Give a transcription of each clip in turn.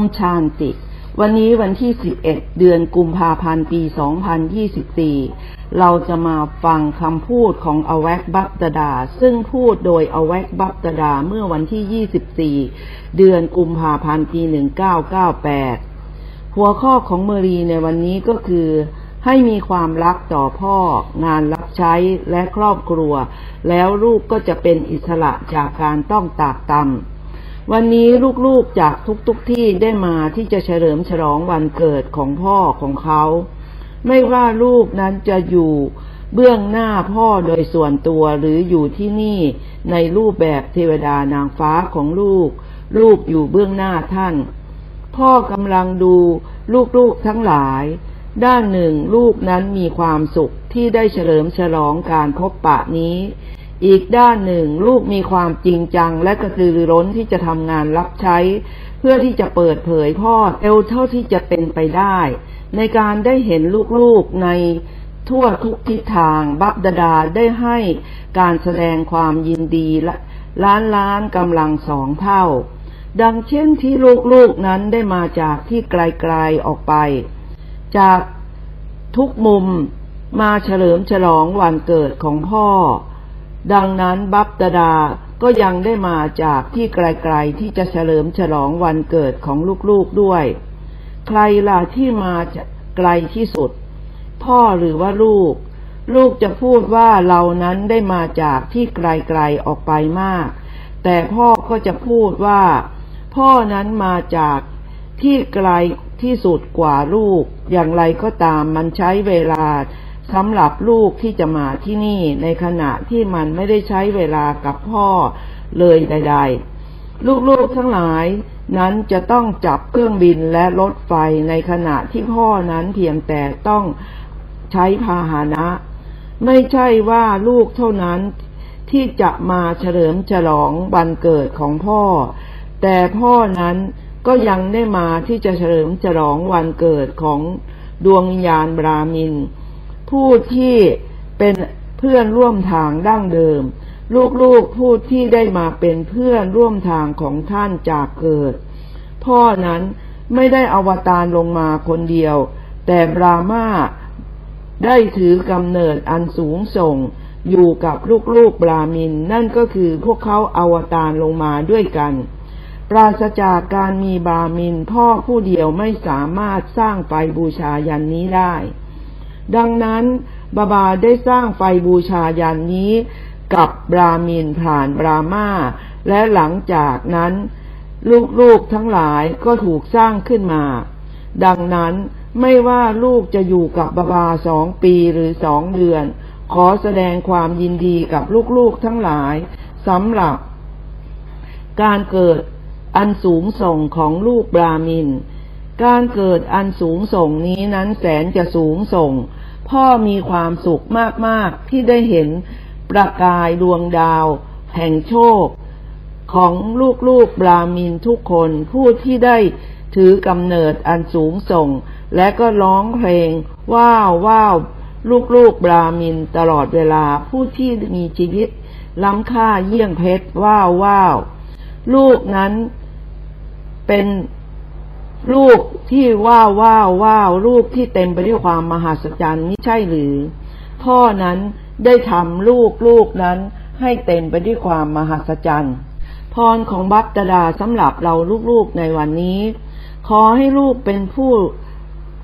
มชานติ วันนี้วันที่ 11 เดือนกุมภาพันธ์ ปี 2024 เราจะมาฟังคำพูดของอแวกบัตดา ซึ่งพูดโดยอแวกบัตดาเมื่อวันที่ 24 เดือนกุมภาพันธ์ ปี 1998 หัวข้อของเมรีในวันนี้ก็คือให้มีความรักต่อพ่อ งานรับใช้และครอบครัว แล้วลูกก็จะเป็นอิสระจากการต้องตากตำ วันนี้ลูกๆจากทุกๆทที่ได้มาที่จะเฉลิมฉลองวันเกิดของพ่อของเขา ไม่ว่าลูกนั้นจะอยู่เบื้องหน้าพ่อโดยส่วนตัวหรืออยู่ที่นี่ในรูปแบบเทวดานางฟ้าของลูก ลูกอยู่เบื้องหน้าท่าน พ่อกำลังดูลูกๆทั้งหลาย ด้านหนึ่งลูกนั้นมีความสุขที่ได้เฉลิมฉลองการพบปะนี้ อีกด้านหนึ่ง ลูกมีความจริงจัง และกระตือรือร้นที่จะทำงานรับใช้ เพื่อที่จะเปิดเผยพ่อเอลเท่าที่จะเป็นไปได้ ในการได้เห็นลูกๆในทั่วทุกทิศทางบับดาดาได้ให้การแสดงความยินดีละล้านล้านกำลังสองเท่า ดังเช่นที่ลูกๆนั้นได้มาจากที่ไกลๆออกไป จากทุกมุมมาเฉลิมฉลองวันเกิดของพ่อ ดังนั้นบับดาดาก็ยังได้มาจากที่ไกลๆที่จะเฉลิมฉลองวันเกิดของลูกๆด้วย ใครล่ะที่มาจะไกลที่สุด พ่อหรือว่าลูก ลูกจะพูดว่าเรานั้นได้มาจากที่ไกลๆออกไปมาก แต่พ่อก็จะพูดว่า พ่อนั้นมาจากที่ไกลที่สุดกว่าลูก อย่างไรก็ตามมันใช้เวลา สำหรับลูกที่จะมาที่นี่ในขณะที่มันไม่ได้ใช้เวลากับพ่อเลยใด ๆ ลูกๆทั้งหลายนั้นจะต้องจับเครื่องบินและรถไฟในขณะที่พ่อนั้นเพียงแต่ต้องใช้พาหนะ ไม่ใช่ว่าลูกเท่านั้นที่จะมาเฉลิมฉลองวันเกิดของพ่อ แต่พ่อนั้นก็ยังได้มาที่จะเฉลิมฉลองวันเกิดของดวงวิญญาณบรามิน ผู้ที่เป็นเพื่อนร่วมทางดั้งเดิม ลูกๆผู้ที่ได้มาเป็นเพื่อนร่วมทางของท่านจากเกิด พ่อนั้นไม่ได้อวตารลงมาคนเดียว แต่บรามาได้ถือกำเนิดอันสูงส่งอยู่กับลูกๆบรามิน นั่นก็คือพวกเขาอวตารลงมาด้วยกัน ปราศจากการมีบรามินพ่อผู้เดียวไม่สามารถสร้างไฟบูชายันนี้ได้ ดังนั้นบาบาได้สร้างไฟบูชายันนี้กับบรามินผ่านบรามาและหลังจากนั้น ลูกๆทั้งหลายก็ถูกสร้างขึ้นมา ดังนั้นไม่ว่าลูกจะอยู่กับบาบาสองปีหรือสองเดือน ขอแสดงความยินดีกับลูกๆทั้งหลายสำหรับ การเกิดอันสูงส่งของลูกบรามิน การเกิดอันสูงส่งนี้นั้นแสนจะสูงส่ง พ่อมีความสุขมาก ๆ ที่ได้เห็นประกายดวงดาว แห่งโชค ของลูก ๆ บรามินทุกคนผู้ที่ได้ถือกำเนิดอันสูงส่ง และก็ร้องเพลง ว้าวว้าวลูก ๆ บรามินตลอดเวลาผู้ที่มีชีวิต ล้ำค่าเยี่ยงเพชรว้าวว้าวลูกนั้นเป็น ลูกที่ว้าวว้าวว้าวลูกที่เต็มไปด้วยความมหัศจรรย์นี่ใช่หรือ พ่อนั้นได้ทำลูกลูกนั้นให้เต็มไปด้วยความมหัศจรรย์พรของบัพตดาสำหรับเราลูกๆในวันนี้ ขอให้ลูกเป็นผู้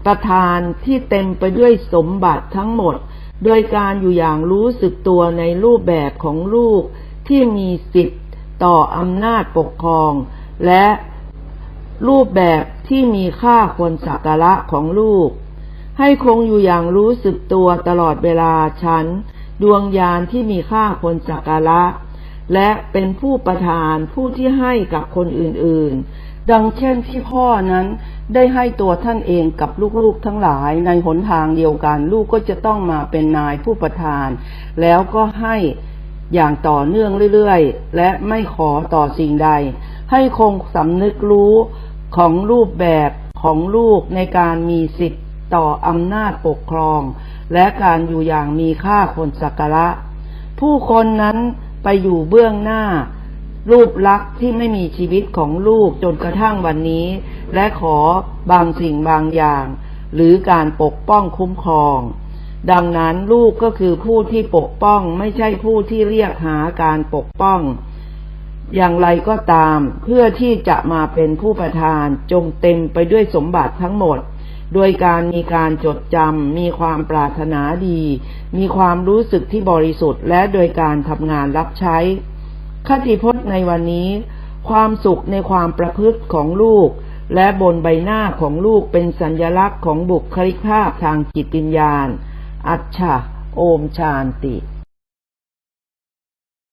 ประทานที่เต็มไปด้วยสมบัติทั้งหมด โดยการอยู่อย่างรู้สึกตัวในรูปแบบของลูกที่มีสิทธิ์ต่ออำนาจปกครอง และ รูปแบบที่มีค่าควรสักการะของลูก ให้คงอยู่อย่างรู้สึกตัวตลอดเวลาฉัน ดวงยานที่มีค่าควรสักการะ และเป็นผู้ประทานผู้ที่ให้กับคนอื่นๆ ดังเช่นที่พ่อนั้นได้ให้ตัวท่านเองกับลูกๆทั้งหลายในหนทางเดียวกัน ลูกก็จะต้องมาเป็นนายผู้ประทาน แล้วก็ให้อย่างต่อเนื่องเรื่อยๆ และไม่ขอต่อสิ่งใด ให้คงสำนึกรู้ ของรูปแบบของลูกในการมีสิทธิ์ต่ออำนาจปกครอง และการอยู่อย่างมีค่าคนสักการะ ผู้คนนั้นไปอยู่เบื้องหน้า รูปลักษณ์ที่ไม่มีชีวิตของลูกจนกระทั่งวันนี้ และขอบางสิ่งบางอย่าง หรือการปกป้องคุ้มครอง ดังนั้นลูกก็คือผู้ที่ปกป้องไม่ใช่ผู้ที่เรียกหาการปกป้อง อย่างไรก็ตาม เพื่อที่จะมาเป็นผู้ประทานจงเต็มไปด้วยสมบัติทั้งหมด โดยการมีการจดจำมีความปรารถนาดี มีความรู้สึกที่บริสุทธิ์ และโดยการทำงานรับใช้ คติพจน์ในวันนี้ ความสุขในความประพฤติของลูก และบนใบหน้าของลูกเป็นสัญญลักษณ์ของบุคลิกภาพทางจิตวิญญาณ อัจฉะโอมชานติ